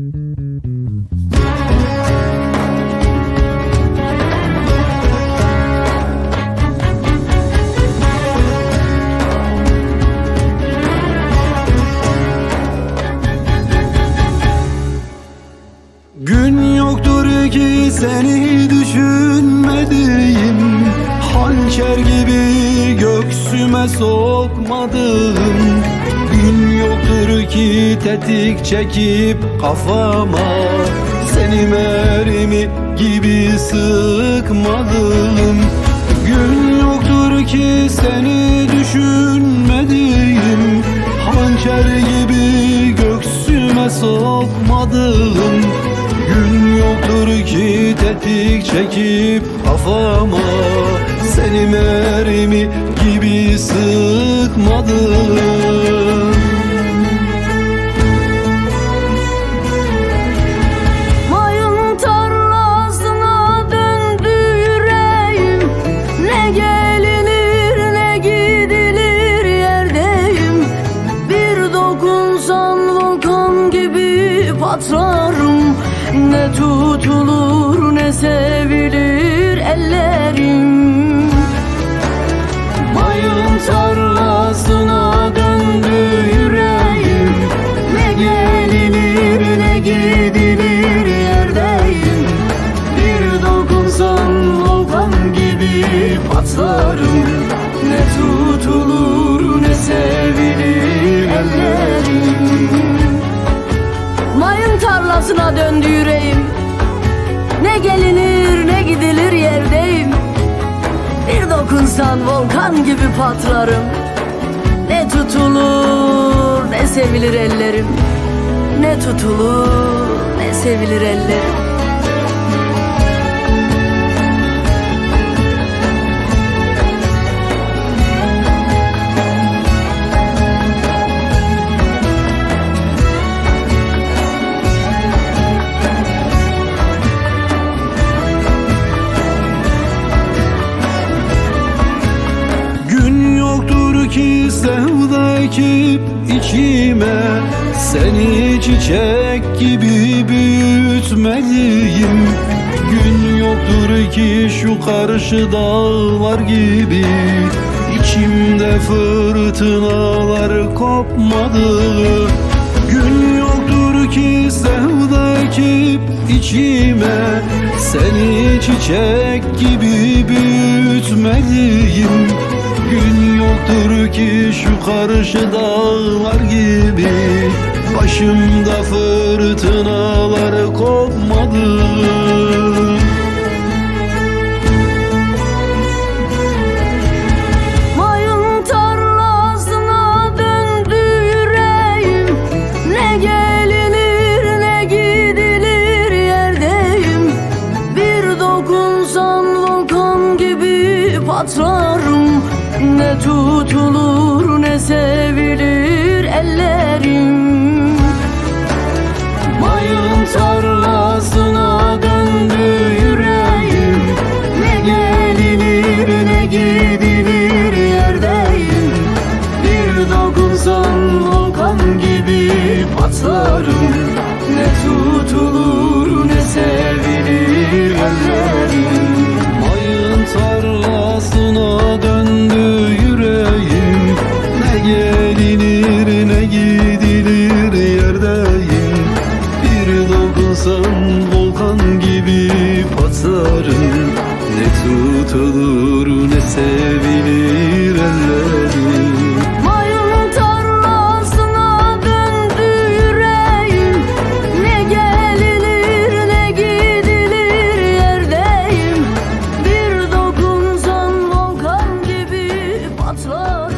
Gün yoktur ki seni düşünmediğim Hançer gibi göksüme sokmadığım yoktur ki tetik çekip kafama Seni mermi gibi sıkmadığım Gün yoktur ki seni düşünmediğim Hançer gibi göksüme sokmadığım. Gün yoktur ki tetik çekip kafama Seni mermi gibi sıkmadım sevilir ellerim. Mayın tarlasına döndü yüreğim. Ne gelinir ne gidilir yerdeyim. Bir dokunsan volkan gibi patlarım. Ne tutulur ne sevilir ellerim. Mayın tarlasına döndü yüreğim gelinir ne gidilir yerdeyim. Bir dokunsan volkan gibi patlarım. Ne tutulur ne sevilir ellerim. Ne tutulur ne sevilir ellerim ki sevda ekip içime Seni çiçek gibi büyütmeliyim. Gün yoktur ki şu karşı dağlar gibi. İçimde fırtınalar kopmadı. Gün yoktur ki sevda ekip içime Seni çiçek gibi büyütmeliyim Gün yoktur ki şu karşı dağlar gibi. Başımda fırtınalar kopmadı. Yüreğim Ne tutulur ne sevilir ellerim. Mayın tarlasına döndü yüreğim. Ne gelinir ne gidilir yerdeyim. Bir dokunsan volkan gibi patlarım. Ne tutulur ne sevilir ellerim tutulur ne sevilir ellerim. Mayın tarlasına döndü yüreğim. Ne gelinir ne gidilir yerdeyim. Bir dokunsan volkan gibi patlar